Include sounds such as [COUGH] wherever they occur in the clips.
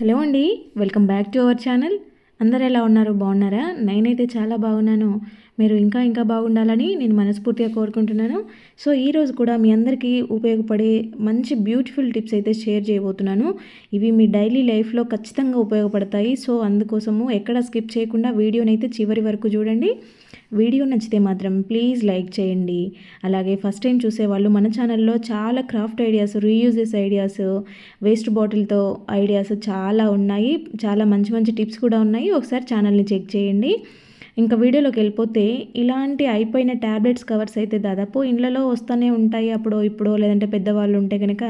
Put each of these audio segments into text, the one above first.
Hello అండి welcome back to our channel. అందరు ఎలా ఉన్నారు? బాగున్నారా? నేనైతే చాలా బాగున్నాను. మీరు ఇంకా ఇంకా బాగుండాలని నేను మనస్ఫూర్తిగా కోరుకుంటున్నాను. సో ఈరోజు కూడా మీ అందరికీ ఉపయోగపడే మంచి బ్యూటిఫుల్ టిప్స్ అయితే షేర్ చేయబోతున్నాను. ఇవి మీ డైలీ లైఫ్లో ఖచ్చితంగా ఉపయోగపడతాయి. సో అందుకోసము ఎక్కడ స్కిప్ చేయకుండా వీడియోని అయితే చివరి వరకు చూడండి. వీడియో నచ్చితే మాత్రం ప్లీజ్ లైక్ చేయండి. అలాగే ఫస్ట్ టైం చూసేవాళ్ళు మన ఛానల్లో చాలా craft ideas reuses ideas waste బాటిల్తో ideas చాలా ఉన్నాయి. చాలా మంచి మంచి టిప్స్ కూడా ఉన్నాయి. ఒకసారి ఛానల్ని చెక్ చేయండి. ఇంకా వీడియోలోకి వెళ్ళిపోతే ఇలాంటి అయిపోయిన ట్యాబ్లెట్స్ కవర్స్ అయితే దాదాపు ఇండ్లలో వస్తూనే ఉంటాయి అప్పుడు ఇప్పుడు లేదంటే పెద్దవాళ్ళు ఉంటే కనుక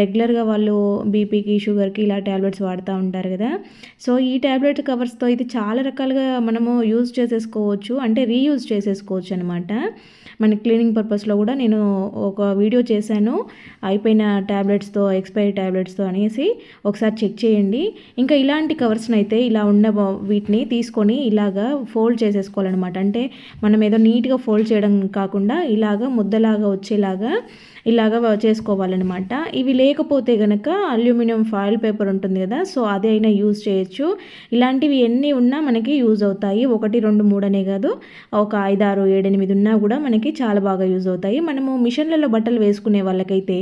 రెగ్యులర్గా వాళ్ళు బీపీకి షుగర్కి ఇలా ట్యాబ్లెట్స్ వాడుతూ ఉంటారు కదా. సో ఈ ట్యాబ్లెట్ కవర్స్తో అయితే చాలా రకాలుగా మనము యూజ్ చేసేసుకోవచ్చు అంటే రీయూజ్ చేసేసుకోవచ్చు అనమాట మన క్లీనింగ్ పర్పస్లో కూడా నేను ఒక వీడియో చేశాను అయిపోయిన ట్యాబ్లెట్స్తో ఎక్స్పైరీ ట్యాబ్లెట్స్తో అనేసి ఒకసారి చెక్ చేయండి. ఇంకా ఇలాంటి కవర్స్ని అయితే ఇలా ఉన్న వీటిని తీసుకొని ఇలాగా ఫోల్డ్ చేసేసుకోవాలన్నమాట. అంటే మనం ఏదో నీట్గా ఫోల్డ్ చేయడం కాకుండా ఇలాగా ముద్దలాగా వచ్చేలాగా ఇలాగ చేసుకోవాలన్నమాట. ఇవి లేకపోతే కనుక అల్యూమినియం ఫాయిల్ పేపర్ ఉంటుంది కదా సో అదే అయినా యూజ్ చేయొచ్చు. ఇలాంటివి ఎన్ని ఉన్నా మనకి యూజ్ అవుతాయి. ఒకటి రెండు మూడు అనే కాదు. ఒక ఐదారు ఏడెనిమిది ఉన్నా కూడా మనకి చాలా బాగా యూజ్ అవుతాయి. మనము మిషన్లలో బట్టలు వేసుకునే వాళ్ళకైతే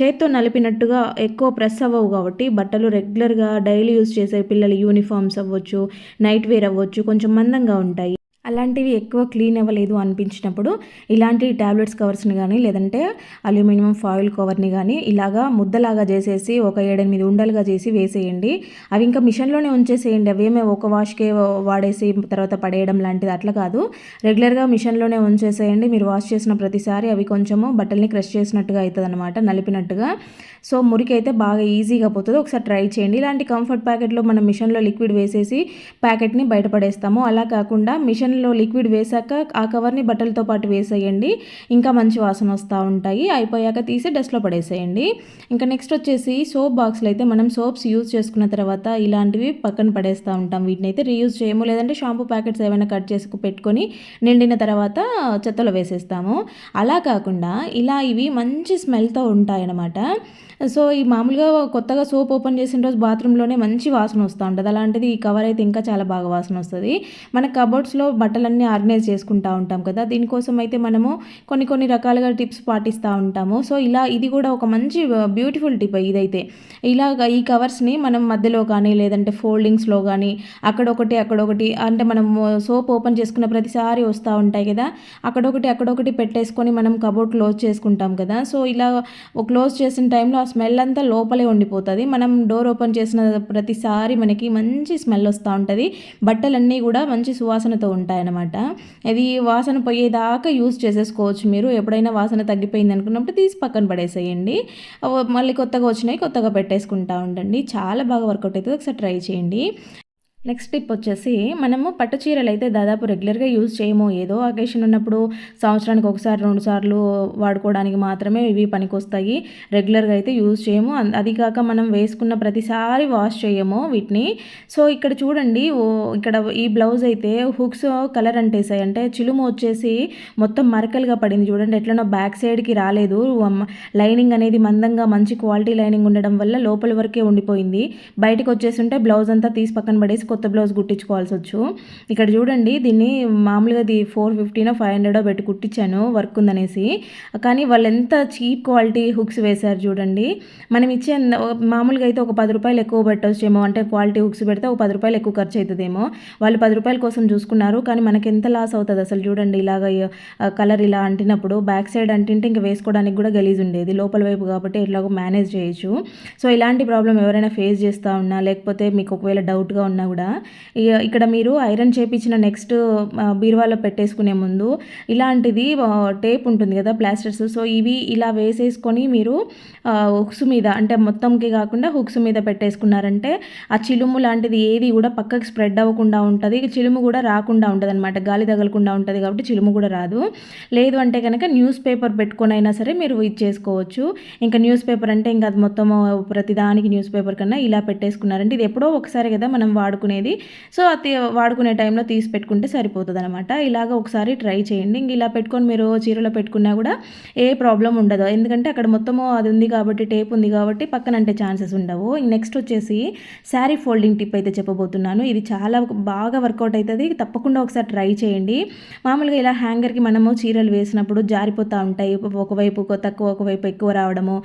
చేత్తో నలిపినట్టుగా ఎక్కువ ప్రెస్ అవ్వవు కాబట్టి బట్టలు రెగ్యులర్గా డైలీ యూజ్ చేసే పిల్లల యూనిఫామ్స్ అవ్వచ్చు నైట్ వేర్ అవ్వచ్చు కొంచెం మందంగా ఉంటాయి. అలాంటివి ఎక్కువ క్లీన్ అవ్వలేదు అనిపించినప్పుడు ఇలాంటి ట్యాబ్లెట్స్ కవర్స్ని కానీ లేదంటే అల్యూమినియం ఫాయిల్ కవర్ని కానీ ఇలాగా ముద్దలాగా చేసేసి ఒక ఏడెనిమిది ఉండలుగా చేసి వేసేయండి. అవి ఇంకా మిషన్లోనే ఉంచేసేయండి. అవేమే ఒక వాష్కే వాడేసి తర్వాత పడేయడం లాంటిది అట్లా కాదు. రెగ్యులర్గా మిషన్లోనే ఉంచేసేయండి. మీరు వాష్ చేసిన ప్రతిసారి అవి కొంచెము బట్టల్ని క్రష్ చేసినట్టుగా అవుతుంది అనమాట నలిపినట్టుగా. సో మురికి అయితే బాగా ఈజీగా పోతుంది. ఒకసారి ట్రై చేయండి. ఇలాంటి కంఫర్ట్ ప్యాకెట్లో మనం మిషన్లో లిక్విడ్ వేసేసి ప్యాకెట్ని బయటపడేస్తాము. అలా కాకుండా మిషన్ మిషన్లో లిక్విడ్ వేసాక ఆ కవర్ని బట్టలతో పాటు వేసేయండి. ఇంకా మంచి వాసన వస్తూ ఉంటాయి. అయిపోయాక తీసి డస్ట్లో పడేసేయండి. ఇంకా నెక్స్ట్ వచ్చేసి సోప్ బాక్స్లో అయితే మనం సోప్స్ యూజ్ చేసుకున్న తర్వాత ఇలాంటివి పక్కన పడేస్తూ ఉంటాం. వీటిని అయితే రీయూజ్ చేయము. లేదంటే షాంపూ ప్యాకెట్స్ ఏమైనా కట్ చేసి పెట్టుకొని నిండిన తర్వాత చెత్తలో వేసేస్తాము. అలా కాకుండా ఇలా ఇవి మంచి స్మెల్తో ఉంటాయన్నమాట. సో ఈ మామూలుగా కొత్తగా సోప్ ఓపెన్ చేసిన రోజు బాత్రూంలోనే మంచి వాసన వస్తూ ఉంటుంది. అలాంటిది ఈ కవర్ అయితే ఇంకా చాలా బాగా వాసన వస్తుంది. మన కబోర్డ్స్లో బట్టలన్నీ ఆర్గనైజ్ చేసుకుంటూ ఉంటాం కదా దీనికోసం అయితే మనము కొన్ని కొన్ని రకాలుగా టిప్స్ పాటిస్తూ ఉంటాము. సో ఇలా ఇది కూడా ఒక మంచి బ్యూటిఫుల్ టిప్ ఇదైతే. ఇలాగ ఈ కవర్స్ని మనం మధ్యలో కానీ లేదంటే ఫోల్డింగ్స్లో కానీ అక్కడొకటి అక్కడొకటి అంటే మనం సోప్ ఓపెన్ చేసుకున్న ప్రతిసారి వస్తూ ఉంటాయి కదా అక్కడొకటి అక్కడొకటి పెట్టేసుకొని మనం కబోర్డ్ క్లోజ్ చేసుకుంటాం కదా. సో ఇలా క్లోజ్ చేసిన టైంలో స్మెల్ అంతా లోపలే ఉండిపోతుంది. మనం డోర్ ఓపెన్ చేసిన ప్రతిసారి మనకి మంచి స్మెల్ వస్తూ ఉంటుంది. బట్టలన్నీ కూడా మంచి సువాసనతో ఉంటాయి ఉంటాయన్నమాట. అది వాసన పోయేదాకా యూజ్ చేసేసుకోవచ్చు మీరు. ఎప్పుడైనా వాసన తగ్గిపోయింది అనుకున్నప్పుడు తీసి పక్కన పడేసేయండి. మళ్ళీ కొత్తగా వచ్చినాయి కొత్తగా పెట్టేసుకుంటా ఉండండి. చాలా బాగా వర్కౌట్ అవుతుంది. ఒకసారి ట్రై చేయండి. నెక్స్ట్ టిప్ వచ్చేసి మనము పట్టు చీరలు అయితే దాదాపు రెగ్యులర్గా యూజ్ చేయము. ఏదో అకేషన్ ఉన్నప్పుడు సంవత్సరానికి ఒకసారి రెండు సార్లు వాడుకోవడానికి మాత్రమే ఇవి పనికొస్తాయి. రెగ్యులర్గా అయితే యూజ్ చేయము. అది కాక మనం వేసుకున్న ప్రతిసారి వాష్ చేయము వీటిని. సో ఇక్కడ చూడండి ఇక్కడ ఈ బ్లౌజ్ అయితే హుక్స్ కలర్ అంటేసాయి. అంటే చిలుము వచ్చేసి మొత్తం మరకలుగా పడింది. చూడండి ఎట్లనో బ్యాక్ సైడ్కి రాలేదు. లైనింగ్ అనేది మందంగా మంచి క్వాలిటీ లైనింగ్ ఉండడం వల్ల లోపల వరకే ఉండిపోయింది. బయటకు వచ్చేసి ఉంటే బ్లౌజ్ అంతా తీసి పక్కన పడేసి కొత్త బ్లౌజ్ కుట్టించుకోవాల్సి వచ్చు ఇక్కడ చూడండి దీన్ని మామూలుగా ఇది ఫోర్ ఫిఫ్టీనో ఫైవ్ హండ్రెడో పెట్టి కుట్టించాను వర్క్ ఉందనేసి కానీ వాళ్ళు ఎంత చీప్ క్వాలిటీ హుక్స్ వేశారు చూడండి. మనం ఇచ్చే మామూలుగా అయితే ఒక పది రూపాయలు ఎక్కువ పెట్టవచ్చేమో అంటే క్వాలిటీ హుక్స్ పెడితే ఒక పది రూపాయలు ఎక్కువ ఖర్చు అవుతుందేమో వాళ్ళు పది రూపాయల కోసం చూసుకున్నారు కానీ మనకి ఎంత లాస్ అవుతుంది అసలు చూడండి. ఇలాగ కలర్ ఇలా అంటినప్పుడు బ్యాక్ సైడ్ అంటింటే ఇంకా వేసుకోవడానికి కూడా గలీజ్ ఉండేది. లోపల వైపు కాబట్టి ఎట్లాగో మేనేజ్ చేయొచ్చు. సో ఇలాంటి ప్రాబ్లం ఎవరైనా ఫేస్ చేస్తూ ఉన్నా లేకపోతే మీకు ఒకవేళ డౌట్గా ఉన్నా కూడా కదా? ఇక్కడ మీరు ఐరన్ చేపించిన నెక్స్ట్ బీరువాలో పెట్టేసుకునే ముందు ఇలాంటిది టేప్ ఉంటుంది కదా ప్లాస్టర్స్. సో ఇవి ఇలా వేసేసుకొని మీరు హుక్స్ మీద అంటే మొత్తంకి కాకుండా హుక్స్ మీద పెట్టేసుకున్నారంటే ఆ చిలుము లాంటిది ఏది కూడా పక్కకి స్ప్రెడ్ అవ్వకుండా ఉంటుంది. చిలుము కూడా రాకుండా ఉంటుంది అనమాట గాలి తగలకుండా ఉంటుంది కాబట్టి చిలుము కూడా రాదు. లేదు అంటే కనుక న్యూస్ పేపర్ పెట్టుకొని అయినా సరే మీరు ఇది చేసుకోవచ్చు. ఇంకా న్యూస్ పేపర్ అంటే ఇంకా అది మొత్తం ప్రతిదానికి న్యూస్ పేపర్ కన్నా ఇలా పెట్టేసుకున్నారంటే ఇది ఎప్పుడో ఒకసారి కదా మనం వాడుకునే అనేది. సో అది వాడుకునే టైంలో తీసి పెట్టుకుంటే సరిపోతుంది అనమాట ఇలాగ ఒకసారి ట్రై చేయండి. ఇంక ఇలా పెట్టుకొని మీరు చీరలో పెట్టుకున్నా కూడా ఏ ప్రాబ్లం ఉండదు. ఎందుకంటే అక్కడ మొత్తము అది ఉంది కాబట్టి టేప్ ఉంది కాబట్టి పక్కన అంటే ఛాన్సెస్ ఉండవు. నెక్స్ట్ వచ్చేసి శారీ ఫోల్డింగ్ టిప్ అయితే చెప్పబోతున్నాను. ఇది చాలా బాగా వర్కౌట్ అవుతుంది తప్పకుండా ఒకసారి ట్రై చేయండి. మామూలుగా ఇలా హ్యాంగర్కి మనము చీరలు వేసినప్పుడు జారిపోతూ ఉంటాయి. ఒకవైపు తక్కువ ఒకవైపు ఎక్కువ రావడము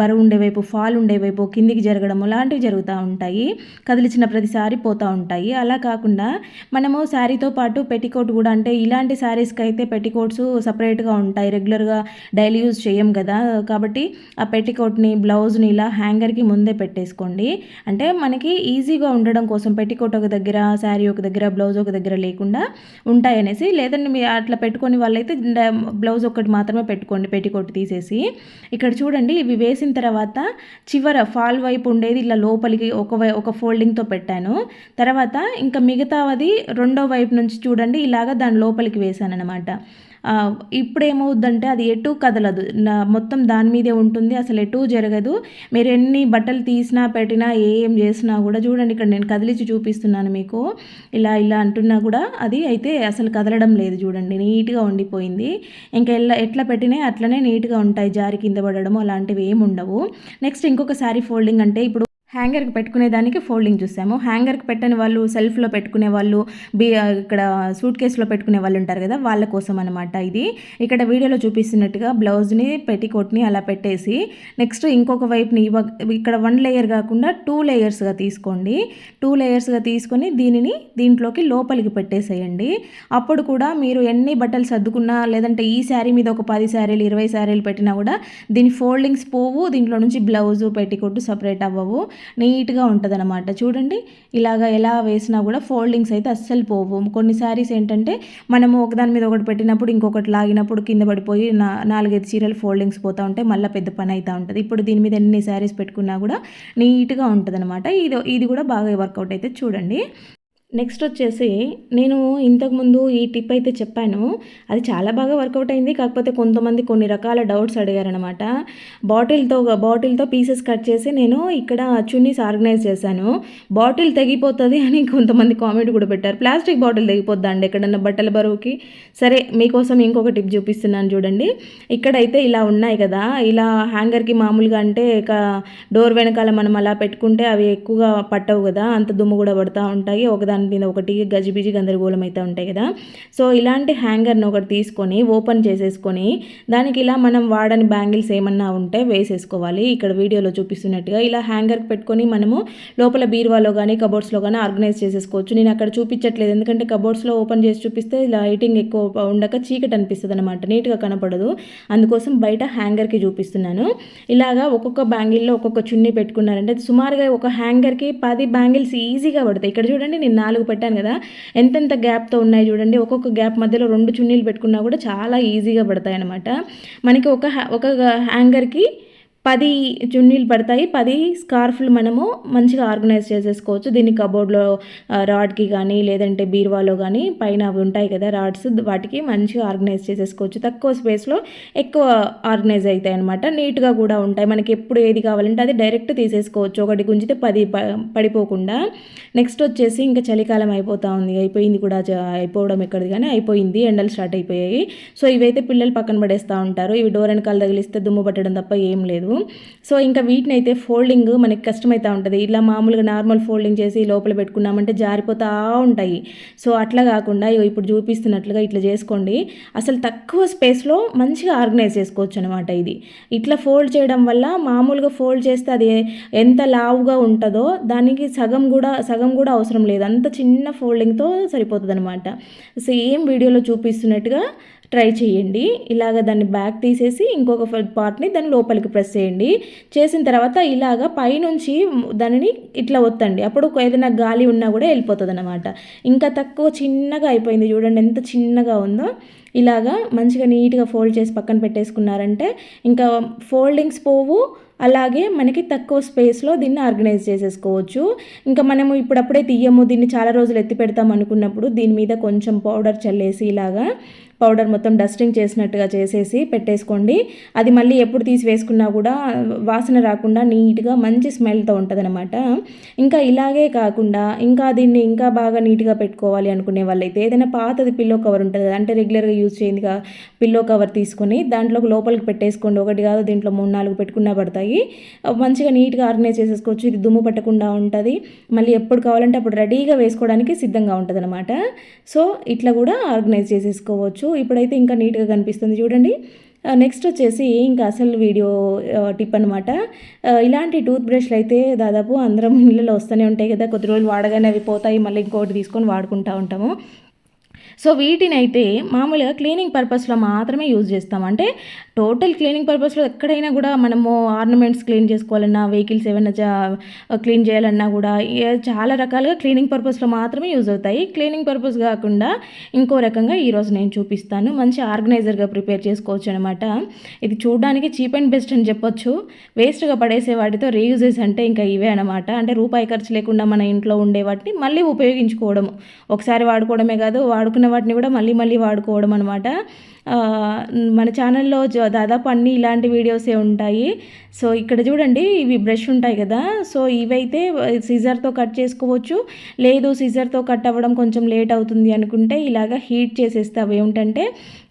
బరువు ఉండే వైపు ఫాల్ ఉండే వైపు కిందికి జరగడము లాంటివి జరుగుతూ ఉంటాయి. కదిలిచిన ప్రతిసారి జారిపోతూ ఉంటాయి. అలా కాకుండా మనము శారీతో పాటు పెట్టికోట్ కూడా అంటే ఇలాంటి శారీస్కి అయితే పెట్టికోట్స్ సపరేట్గా ఉంటాయి. రెగ్యులర్గా డైలీ యూజ్ చేయం కదా. కాబట్టి ఆ పెట్టికోట్ని బ్లౌజ్ని ఇలా హ్యాంగర్కి ముందే పెట్టేసుకోండి. అంటే మనకి ఈజీగా ఉండడం కోసం పెట్టికోట్ ఒక దగ్గర శారీ ఒక దగ్గర బ్లౌజ్ ఒక దగ్గర లేకుండా ఉంటాయనేసి లేదంటే మీరు అట్లా పెట్టుకొని వాళ్ళైతే బ్లౌజ్ ఒకటి మాత్రమే పెట్టుకోండి పెట్టికోట్ తీసేసి. ఇక్కడ చూడండి ఇవి వేసిన తర్వాత చివర ఫాల్ వైపు ఉండేది ఇలా లోపలికి ఒక ఒక ఫోల్డింగ్తో పెట్టాను. తర్వాత ఇంకా మిగతావది రెండో వైపు నుంచి చూడండి ఇలాగ దాని లోపలికి వేసాను అనమాట ఇప్పుడు ఏమవుద్దంటే అది ఎటు కదలదు. మొత్తం దాని మీదే ఉంటుంది అసలు ఎటు జరగదు. మీరు ఎన్ని బట్టలు తీసినా పెట్టినా ఏం చేసినా కూడా చూడండి ఇక్కడ నేను కదిలించి చూపిస్తున్నాను మీకు. ఇలా ఇలా అంటున్నా కూడా అది అయితే అసలు కదలడం లేదు చూడండి నీట్గా ఉండిపోయింది. ఇంకా ఎట్లా ఎట్లా పెట్టినా అట్లనే నీట్గా ఉంటాయి జారి కింద పడడం అలాంటివి ఏమి ఉండవు. నెక్స్ట్ ఇంకొక శారీ ఫోల్డింగ్ అంటే ఇప్పుడు హ్యాంగర్కి పెట్టుకునే దానికి ఫోల్డింగ్ చూసాము. హ్యాంగర్కి పెట్టని వాళ్ళు సెల్ఫ్లో పెట్టుకునే వాళ్ళు బి ఇక్కడ సూట్ కేసులో పెట్టుకునే వాళ్ళు ఉంటారు కదా వాళ్ళ కోసం అనమాట ఇది. ఇక్కడ వీడియోలో చూపిస్తున్నట్టుగా బ్లౌజ్ని పెట్టికోట్ని అలా పెట్టేసి నెక్స్ట్ ఇంకొక వైపుని ఇక్కడ వన్ లేయర్ కాకుండా టూ లేయర్స్గా తీసుకోండి. టూ లేయర్స్గా తీసుకొని దీనిని దీంట్లోకి లోపలికి పెట్టేసేయండి. అప్పుడు కూడా మీరు ఎన్ని బట్టలు సర్దుకున్నా లేదంటే ఈ శారీ మీద ఒక పది శారీలు ఇరవై శారీలు పెట్టినా కూడా దీని ఫోల్డింగ్స్ పోవు దీంట్లో నుంచి బ్లౌజు పెట్టికొట్టు సపరేట్ అవ్వవు. నీట్గా ఉంటుంది అనమాట చూడండి ఇలాగ ఎలా వేసినా కూడా ఫోల్డింగ్స్ అయితే అస్సలు పోవు. కొన్ని శారీస్ ఏంటంటే మనము ఒకదాని మీద ఒకటి పెట్టినప్పుడు ఇంకొకటి లాగినప్పుడు కింద పడిపోయి నా నాలుగైదు చీరలు ఫోల్డింగ్స్ పోతూ ఉంటాయి మళ్ళీ పెద్ద పని అవుతూ ఉంటుంది. ఇప్పుడు దీని మీద ఎన్ని శారీస్ పెట్టుకున్నా కూడా నీట్గా ఉంటుంది అనమాట ఇది ఇది కూడా బాగా వర్కౌట్ అయితే చూడండి. నెక్స్ట్ వచ్చేసి నేను ఇంతకుముందు ఈ టిప్ అయితే చెప్పాను. అది చాలా బాగా వర్కౌట్ అయింది. కాకపోతే కొంతమంది కొన్ని రకాల డౌట్స్ అడిగారనమాట బాటిల్తో బాటిల్తో పీసెస్ కట్ చేసి నేను ఇక్కడ చున్నీస్ ఆర్గనైజ్ చేశాను. బాటిల్ తెగిపోతుంది అని కొంతమంది కామెంట్ కూడా పెట్టారు. ప్లాస్టిక్ బాటిల్ తెగిపోద్దా అండి ఎక్కడన్నా బట్టల బరువుకి? సరే మీకోసం ఇంకొక టిప్ చూపిస్తున్నాను చూడండి. ఇక్కడైతే ఇలా ఉన్నాయి కదా. ఇలా హ్యాంగర్కి మామూలుగా అంటే ఇక డోర్ వెనకాల మనం అలా పెట్టుకుంటే అవి ఎక్కువగా పట్టవు కదా. అంత దుమ్ము కూడా పడుతూ ఉంటాయి. ఒకదాని దాని ఒకటి గజిబిజి గందరగోళం అయితే ఉంటాయి కదా. సో ఇలాంటి హ్యాంగర్ని ఒకటి తీసుకొని ఓపెన్ చేసేసుకొని దానికి ఇలా మనం వాడని బ్యాంగిల్స్ ఏమన్నా ఉంటే వేసేసుకోవాలి. ఇక్కడ వీడియోలో చూపిస్తున్నట్టుగా ఇలా హ్యాంగర్కి పెట్టుకొని మనము లోపల బీరువాలో కానీ కబోర్డ్స్లో కానీ ఆర్గనైజ్ చేసేసుకోవచ్చు. నేను అక్కడ చూపించట్లేదు. ఎందుకంటే కబోర్డ్స్లో ఓపెన్ చేసి చూపిస్తే లైటింగ్ ఎక్కువ ఉండక చీకటి అనిపిస్తుంది అనమాట నీట్గా కనపడదు. అందుకోసం బయట హ్యాంగర్కి చూపిస్తున్నాను. ఇలాగా ఒక్కొక్క బ్యాంగిల్లో ఒక్కొక్క చున్నీ పెట్టుకున్నారంటే సుమారుగా ఒక హ్యాంగర్కి పది బ్యాంగిల్స్ ఈజీగా పడతాయి. ఇక్కడ చూడండి నేను నాలుగు పెట్టాను కదా ఎంతెంత గ్యాప్తో ఉన్నాయి చూడండి ఒక్కొక్క గ్యాప్ మధ్యలో రెండు చున్నీలు పెట్టుకున్నా కూడా చాలా ఈజీగా పడతాయి అనమాట మనకి ఒక ఒక హ్యాంగర్కి పది చున్నీలు పడతాయి. పది స్కార్ఫ్లు మనము మంచిగా ఆర్గనైజ్ చేసేసుకోవచ్చు. దీన్ని కబోర్డ్లో రాడ్కి కానీ లేదంటే బీరువాలో కానీ పైన అవి ఉంటాయి కదా రాడ్స్ వాటికి మంచిగా ఆర్గనైజ్ చేసేసుకోవచ్చు. తక్కువ స్పేస్లో ఎక్కువ ఆర్గనైజ్ అవుతాయి అనమాట నీట్గా కూడా ఉంటాయి. మనకి ఎప్పుడు ఏది కావాలంటే అది డైరెక్ట్ తీసేసుకోవచ్చు. ఒకటి గుంజితే పది పడిపోకుండా. నెక్స్ట్ వచ్చేసి ఇంకా చలికాలం అయిపోతూ ఉంది. అయిపోయింది కూడా అయిపోవడం ఎక్కడిది కానీ అయిపోయింది. ఎండలు స్టార్ట్ అయిపోయాయి. సో ఇవైతే పిల్లలు పక్కన పడేస్తూ ఉంటారు. ఇవి డోర్ వెనకాల తగిలిస్తే దుమ్ము పట్టడం తప్ప ఏం లేదు. సో ఇంకా వీటిని అయితే ఫోల్డింగ్ మనకి కష్టమవుతూ ఉంటుంది. ఇలా మామూలుగా నార్మల్ ఫోల్డింగ్ చేసి లోపల పెట్టుకున్నామంటే జారిపోతూ ఉంటాయి. సో అట్లా కాకుండా ఇప్పుడు చూపిస్తున్నట్లుగా ఇట్లా చేసుకోండి. అసలు తక్కువ స్పేస్లో మంచిగా ఆర్గనైజ్ చేసుకోవచ్చు అనమాట ఇది. ఇట్లా ఫోల్డ్ చేయడం వల్ల మామూలుగా ఫోల్డ్ చేస్తే అది ఎంత లావుగా ఉంటుందో దానికి సగం కూడా సగం కూడా అవసరం లేదు. అంత చిన్న ఫోల్డింగ్తో సరిపోతుంది అనమాట సేమ్ వీడియోలో చూపిస్తున్నట్టుగా ట్రై చేయండి. ఇలాగ దాన్ని బ్యాక్ తీసేసి ఇంకొక పార్ట్ని దాని లోపలికి ప్రెస్ చేయండి. చేసిన తర్వాత ఇలాగ పైనుంచి దానిని ఇట్లా ఒత్తండి. అప్పుడు ఏదైనా గాలి ఉన్నా కూడా వెళ్ళిపోతుంది అనమాట ఇంకా తక్కువ చిన్నగా అయిపోయింది చూడండి ఎంత చిన్నగా ఉందో. ఇలాగా మంచిగా నీట్గా ఫోల్డ్ చేసి పక్కన పెట్టేసుకున్నారంటే ఇంకా ఫోల్డింగ్స్ పోవు. అలాగే మనకి తక్కువ స్పేస్లో దీన్ని ఆర్గనైజ్ చేసేసుకోవచ్చు. ఇంకా మనము ఇప్పుడప్పుడే తీయము దీన్ని చాలా రోజులు ఎత్తి పెడతాం అనుకున్నప్పుడు దీని మీద కొంచెం పౌడర్ చల్లేసి ఇలాగా పౌడర్ మొత్తం డస్టింగ్ చేసినట్టుగా చేసేసి పెట్టేసుకోండి. అది మళ్ళీ ఎప్పుడు తీసి వేసుకున్నా కూడా వాసన రాకుండా నీట్గా మంచి స్మెల్తో ఉంటుంది ఇంకా ఇలాగే కాకుండా ఇంకా దీన్ని ఇంకా బాగా నీట్గా పెట్టుకోవాలి అనుకునే వాళ్ళైతే ఏదైనా పాతది పిల్లో కవర్ ఉంటుంది అంటే రెగ్యులర్గా యూజ్ చేయిందిగా పిల్లో కవర్ తీసుకొని దాంట్లో లోపలికి పెట్టేసుకోండి. ఒకటి కాదు దీంట్లో మూడు నాలుగు పెట్టుకున్నా పడతాయి. మంచిగా నీట్గా ఆర్గనైజ్ చేసేసుకోవచ్చు. ఇది దుమ్ము పట్టకుండా ఉంటుంది. మళ్ళీ ఎప్పుడు కావాలంటే అప్పుడు రెడీగా వేసుకోవడానికి సిద్ధంగా ఉంటుంది అనమాట సో ఇట్లా కూడా ఆర్గనైజ్ చేసేసుకోవచ్చు. ఇప్పుడైతే ఇంకా నీట్గా కనిపిస్తుంది చూడండి. నెక్స్ట్ వచ్చేసి ఇంకా అసలు వీడియో టిప్ అనమాట ఇలాంటి టూత్ బ్రష్లు అయితే దాదాపు అందరం [LAUGHS] ఇళ్ళలో వస్తూనే ఉంటాయి కదా. కొద్ది రోజులు వాడగానే అవి పోతాయి. మళ్ళీ ఇంకోటి తీసుకొని వాడుకుంటూ ఉంటాము. సో వీటిని అయితే మామూలుగా క్లీనింగ్ పర్పస్లో మాత్రమే యూజ్ చేస్తాం. అంటే టోటల్ క్లీనింగ్ పర్పస్లో ఎక్కడైనా కూడా మనము ఆర్నమెంట్స్ క్లీన్ చేసుకోవాలన్నా వెహికల్స్ ఏమైనా క్లీన్ చేయాలన్నా కూడా చాలా రకాలుగా క్లీనింగ్ పర్పస్లో మాత్రమే యూజ్ అవుతాయి. క్లీనింగ్ పర్పస్ కాకుండా ఇంకో రకంగా ఈరోజు నేను చూపిస్తాను. మంచి ఆర్గనైజర్గా ప్రిపేర్ చేసుకోవచ్చు అనమాట ఇది చూడడానికి చీప్ అండ్ బెస్ట్ అని చెప్పొచ్చు. వేస్ట్గా పడేసే వాటితో రీయూజెస్ అంటే ఇంకా ఇవే అనమాట అంటే రూపాయి ఖర్చు లేకుండా మన ఇంట్లో ఉండే వాటిని మళ్ళీ ఉపయోగించుకోవడం ఒకసారి వాడుకోవడమే కాదు వాడుకున్న వాటిని కూడా మళ్ళీ మళ్ళీ వాడుకోవడం అనమాట మన ఛానల్లో దాదాపు అన్ని ఇలాంటి వీడియోసే ఉంటాయి. సో ఇక్కడ చూడండి ఇవి బ్రష్ ఉంటాయి కదా. సో ఇవైతే సిజర్తో కట్ చేసుకోవచ్చు. లేదు సిజర్తో కట్ అవ్వడం కొంచెం లేట్ అవుతుంది అనుకుంటే ఇలాగ హీట్ చేసేస్తే అవి ఏమిటంటే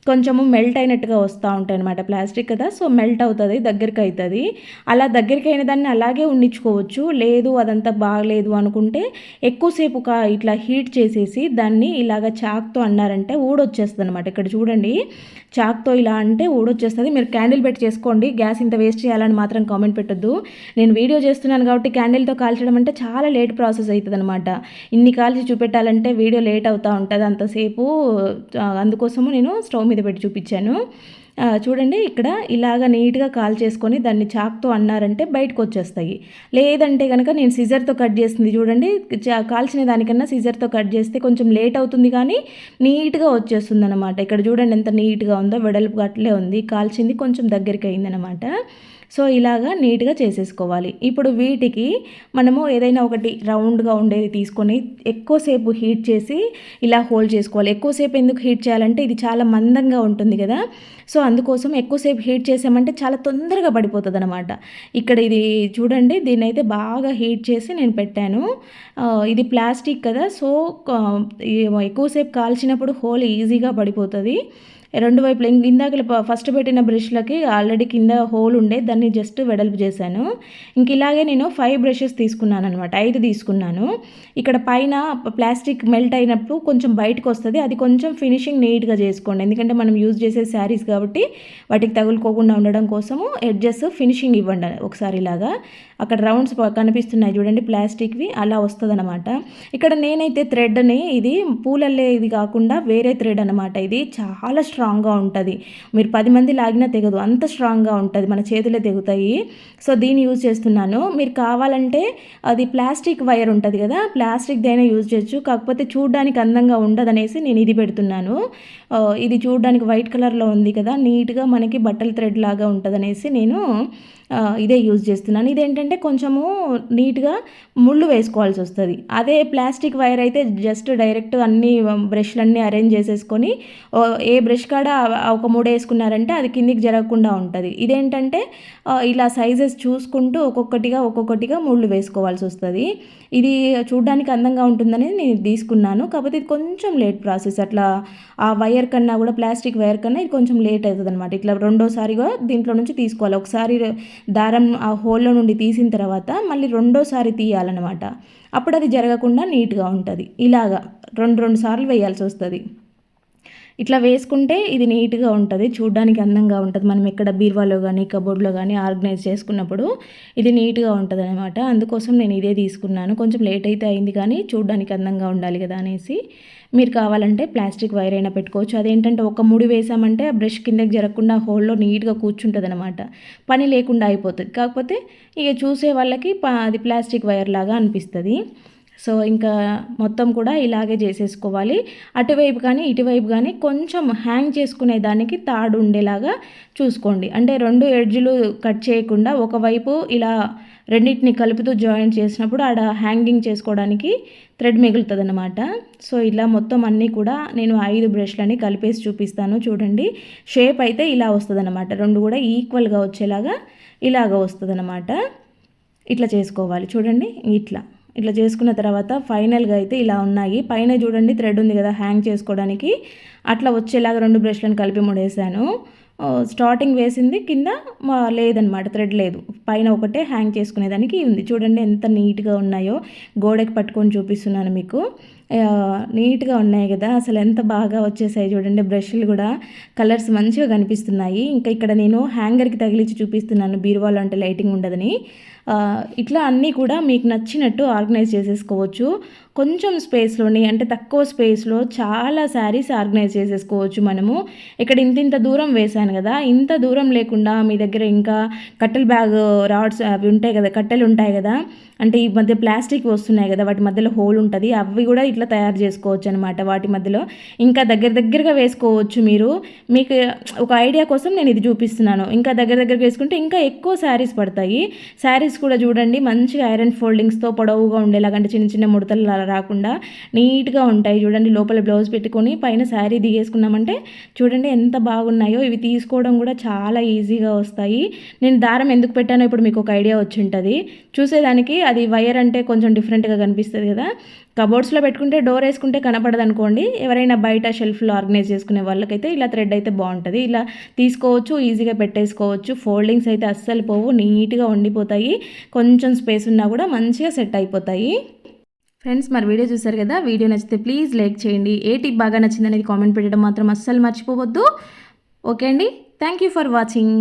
కొంచెము మెల్ట్ అయినట్టుగా వస్తూ ఉంటాయి అనమాట ప్లాస్టిక్ కదా సో మెల్ట్ అవుతుంది దగ్గరికి అవుతుంది అలా దగ్గరికి అయిన దాన్ని అలాగే ఉండించుకోవచ్చు లేదు అదంతా బాగలేదు అనుకుంటే ఎక్కువసేపు కా ఇట్లా హీట్ చేసేసి దాన్ని ఇలాగ చాక్తో అన్నారంటే ఊడొచ్చేస్తుంది అనమాట ఇక్కడ చూడండి చాక్తో ఇలా అంటే ఊడొచ్చేస్తుంది. మీరు క్యాండిల్ పెట్టి చేసుకోండి గ్యాస్ ఇంత వేస్ట్ చేయాలని మాత్రం కామెంట్ పెట్టద్దు. నేను వీడియో చేస్తున్నాను కాబట్టి క్యాండిల్తో కాల్చడం అంటే చాలా లేట్ ప్రాసెస్ అవుతుంది అనమాట ఇన్ని కాల్చి చూపెట్టాలంటే వీడియో లేట్ అవుతూ ఉంటుంది అంతసేపు. అందుకోసము నేను స్టవ్ మీద పెట్టి చూపించాను. చూడండి ఇక్కడ ఇలాగ నీట్గా కాల్ చేసుకొని దాన్ని చాక్తో అన్నారంటే బయటకు వచ్చేస్తాయి. లేదంటే కనుక నేను సిజర్తో కట్ చేసింది చూడండి. కాల్చిన దానికన్నా సిజర్తో కట్ చేస్తే కొంచెం లేట్ అవుతుంది కానీ నీట్గా వచ్చేస్తుంది అనమాట ఇక్కడ చూడండి ఎంత నీట్గా ఉందో వెడల్పు గట్లే ఉంది. కాల్చింది కొంచెం దగ్గరికి అయిందనమాట సో ఇలాగా నీట్గా చేసేసుకోవాలి. ఇప్పుడు వీటికి మనము ఏదైనా ఒకటి రౌండ్గా ఉండేది తీసుకొని ఎక్కువసేపు హీట్ చేసి ఇలా హోల్డ్ చేసుకోవాలి. ఎక్కువసేపు ఎందుకు హీట్ చేయాలంటే ఇది చాలా మందంగా ఉంటుంది కదా. సో అందుకోసం ఎక్కువసేపు హీట్ చేసామంటే చాలా తొందరగా పడిపోతుంది అనమాట ఇక్కడ ఇది చూడండి దీన్ని అయితే బాగా హీట్ చేసి నేను పెట్టాను. ఇది ప్లాస్టిక్ కదా. సో ఎక్కువసేపు కాల్చినప్పుడు హోల్ ఈజీగా పడిపోతుంది. రెండు వైపులు. ఇందాక ఫస్ట్ పెట్టిన బ్రష్లకి ఆల్రెడీ కింద హోల్ ఉండే దాన్ని జస్ట్ వెడల్పు చేశాను. ఇంక ఇలాగే నేను ఫైవ్ బ్రషెస్ తీసుకున్నాను అనమాట ఐదు తీసుకున్నాను. ఇక్కడ పైన ప్లాస్టిక్ మెల్ట్ అయినప్పుడు కొంచెం బయటకు వస్తుంది. అది కొంచెం ఫినిషింగ్ నీట్గా చేసుకోండి. ఎందుకంటే మనం యూజ్ చేసే శారీస్ కాబట్టి వాటికి తగులుకోకుండా ఉండడం కోసము ఎడ్జెస్ ఫినిషింగ్ ఇవ్వండి ఒకసారి ఇలాగా. అక్కడ రౌండ్స్ కనిపిస్తున్నాయి చూడండి ప్లాస్టిక్వి అలా వస్తుంది అనమాట ఇక్కడ నేనైతే థ్రెడ్ని ఇది పూలల్లే ఇది కాకుండా వేరే థ్రెడ్ అనమాట ఇది చాలా స్ట్రాంగ్గా ఉంటుంది. మీరు పది మంది లాగినా తెగదు అంత స్ట్రాంగ్గా ఉంటుంది. మన చేతులే తెగుతాయి. సో దీన్ని యూజ్ చేస్తున్నాను. మీరు కావాలంటే అది ప్లాస్టిక్ వైర్ ఉంటుంది కదా ప్లాస్టిక్ దైనా యూజ్ చేయొచ్చు. కాకపోతే చూడడానికి అందంగా ఉండదనేసి నేను ఇది పెడుతున్నాను. ఇది చూడడానికి వైట్ కలర్లో ఉంది కదా నీట్గా మనకి బట్టల థ్రెడ్ లాగా ఉంటుందనేసి నేను ఇదే యూజ్ చేస్తున్నాను. ఇదేంటంటే కొంచెము నీట్గా ముళ్ళు వేసుకోవాల్సి వస్తుంది. అదే ప్లాస్టిక్ వైర్ అయితే జస్ట్ డైరెక్ట్ అన్ని um, బ్రష్లన్నీ అరేంజ్ చేసేసుకొని ఏ బ్రష్ కాడ ఒక మూడు వేసుకున్నారంటే అది కిందికి జరగకుండా ఉంటుంది. ఇదేంటంటే ఇలా సైజెస్ చూసుకుంటూ ఒక్కొక్కటిగా ఒక్కొక్కటిగా ముళ్ళు వేసుకోవాల్సి వస్తుంది. ఇది చూడడానికి అందంగా ఉంటుందని నేను తీసుకున్నాను. కాకపోతే ఇది కొంచెం లేట్ ప్రాసెస్ అట్లా ఆ వైర్ కన్నా కూడా ప్లాస్టిక్ వైర్ కన్నా ఇది కొంచెం లేట్ అవుతుంది అనమాట ఇట్లా రెండోసారిగా దీంట్లో నుంచి తీసుకోవాలి. ఒకసారి దారం ఆ హోల్లో నుండి తీసిన తర్వాత మళ్ళీ రెండోసారి తీయాలన్నమాట. అప్పుడు అది జరగకుండా నీట్గా ఉంటుంది. ఇలాగా రెండు రెండు సార్లు వేయాల్సి వస్తుంది. ఇట్లా వేసుకుంటే ఇది నీట్గా ఉంటుంది చూడడానికి అందంగా ఉంటుంది. మనం ఎక్కడ బీర్వాలో కానీ కబోర్డ్లో కానీ ఆర్గనైజ్ చేసుకున్నప్పుడు ఇది నీట్గా ఉంటుంది అనమాట అందుకోసం నేను ఇదే తీసుకున్నాను. కొంచెం లేట్ అయితే అయింది కానీ చూడడానికి అందంగా ఉండాలి కదా అనేసి. మీరు కావాలంటే ప్లాస్టిక్ వైర్ అయినా పెట్టుకోవచ్చు. అదేంటంటే ఒక ముడి వేసామంటే ఆ బ్రష్ కిందకి జరగకుండా హోల్లో నీట్గా కూర్చుంటుంది అనమాట పని లేకుండా అయిపోతుంది. కాకపోతే ఇక చూసే వాళ్ళకి అది ప్లాస్టిక్ వైర్ లాగా అనిపిస్తుంది. సో ఇంకా మొత్తం కూడా ఇలాగే చేసేసుకోవాలి. అటువైపు కానీ ఇటువైపు కానీ కొంచెం హ్యాంగ్ చేసుకునే దానికి తాడు ఉండేలాగా చూసుకోండి. అంటే రెండు ఎడ్జ్లు కట్ చేయకుండా ఒకవైపు ఇలా రెండింటిని కలుపుతూ జాయింట్ చేసినప్పుడు ఆడ హ్యాంగింగ్ చేసుకోవడానికి థ్రెడ్ మిగులుతుంది అనమాట సో ఇలా మొత్తం అన్నీ కూడా నేను ఐదు బ్రష్లని కలిపేసి చూపిస్తాను చూడండి. షేప్ అయితే ఇలా వస్తుంది అనమాట రెండు కూడా ఈక్వల్గా వచ్చేలాగా ఇలాగ వస్తుంది అనమాట ఇట్లా చేసుకోవాలి. చూడండి ఇట్లా. ఇట్లా చేసుకున్న తర్వాత ఫైనల్గా అయితే ఇలా ఉన్నాయి. పైన చూడండి థ్రెడ్ ఉంది కదా హ్యాంగ్ చేసుకోవడానికి. అట్లా వచ్చేలాగా రెండు బ్రష్లను కలిపి ముడేశాను. స్టార్టింగ్ వేసింది కింద లేదనమాట థ్రెడ్ లేదు. పైన ఒకటే హ్యాంగ్ చేసుకునేదానికి ఉంది. చూడండి ఎంత నీట్గా ఉన్నాయో. గోడకి పట్టుకొని చూపిస్తున్నాను మీకు. నీట్గా ఉన్నాయి కదా. అసలు ఎంత బాగా వచ్చేసాయి చూడండి బ్రష్లు కూడా. కలర్స్ మంచిగా కనిపిస్తున్నాయి. ఇంకా ఇక్కడ నేను హ్యాంగర్కి తగిలించి చూపిస్తున్నాను. బీరువాలో అంటే లైటింగ్ ఉండదని. ఇట్లా అన్నీ కూడా మీకు నచ్చినట్టు ఆర్గనైజ్ చేసేసుకోవచ్చు. కొంచెం స్పేస్లోని అంటే తక్కువ స్పేస్లో చాలా శారీస్ ఆర్గనైజ్ చేసేసుకోవచ్చు మనము. ఇక్కడ ఇంత ఇంత దూరం వేశాను కదా ఇంత దూరం లేకుండా మీ దగ్గర ఇంకా కట్టెల బ్యాగ్ రాడ్స్ అవి ఉంటాయి కదా కట్టెలు ఉంటాయి కదా అంటే ఈ మధ్య ప్లాస్టిక్ వస్తున్నాయి కదా వాటి మధ్యలో హోల్ ఉంటుంది అవి కూడా ఇట్లా తయారు చేసుకోవచ్చు అనమాట వాటి మధ్యలో. ఇంకా దగ్గర దగ్గరగా వేసుకోవచ్చు మీరు. మీకు ఒక ఐడియా కోసం నేను ఇది చూపిస్తున్నాను. ఇంకా దగ్గర దగ్గరగా వేసుకుంటే ఇంకా ఎక్కువ శారీస్ పడతాయి. శారీస్ కూడా చూడండి మంచిగా ఐరన్ ఫోల్డింగ్స్తో పొడవుగా ఉండేలాగా అంటే చిన్న చిన్న ముడతలు రాకుండా నీట్గా ఉంటాయి. చూడండి లోపల బ్లౌజ్ పెట్టుకొని పైన శారీ దిగేసుకున్నామంటే చూడండి ఎంత బాగున్నాయో. ఇవి తీసుకోవడం కూడా చాలా ఈజీగా వస్తాయి. నేను దారం ఎందుకు పెట్టానో ఇప్పుడు మీకు ఒక ఐడియా వచ్చి ఉంటుంది. చూసేదానికి అది వైర్ అంటే కొంచెం డిఫరెంట్గా కనిపిస్తుంది కదా. కబోర్డ్స్లో పెట్టుకుంటే డోర్ వేసుకుంటే కనపడదు అనుకోండి ఎవరైనా బయట షెల్ఫ్లో ఆర్గనైజ్ చేసుకునే వాళ్ళకైతే ఇలా థ్రెడ్ అయితే బాగుంటుంది. ఇలా తీసుకోవచ్చు ఈజీగా పెట్టేసుకోవచ్చు. ఫోల్డింగ్స్ అయితే అస్సలు పోవు. నీట్గా ఉండిపోతాయి. కొంచెం స్పేస్ ఉన్నా కూడా మంచిగా సెట్ అయిపోతాయి. ఫ్రెండ్స్ మరి వీడియో చూసారు కదా? వీడియో నచ్చితే ప్లీజ్ లైక్ చేయండి. ఏ టిప్ బాగా నచ్చిందనేది కామెంట్ పెట్టడం మాత్రం అస్సలు మర్చిపోవద్దు. ఓకే అండి? Thank you for watching.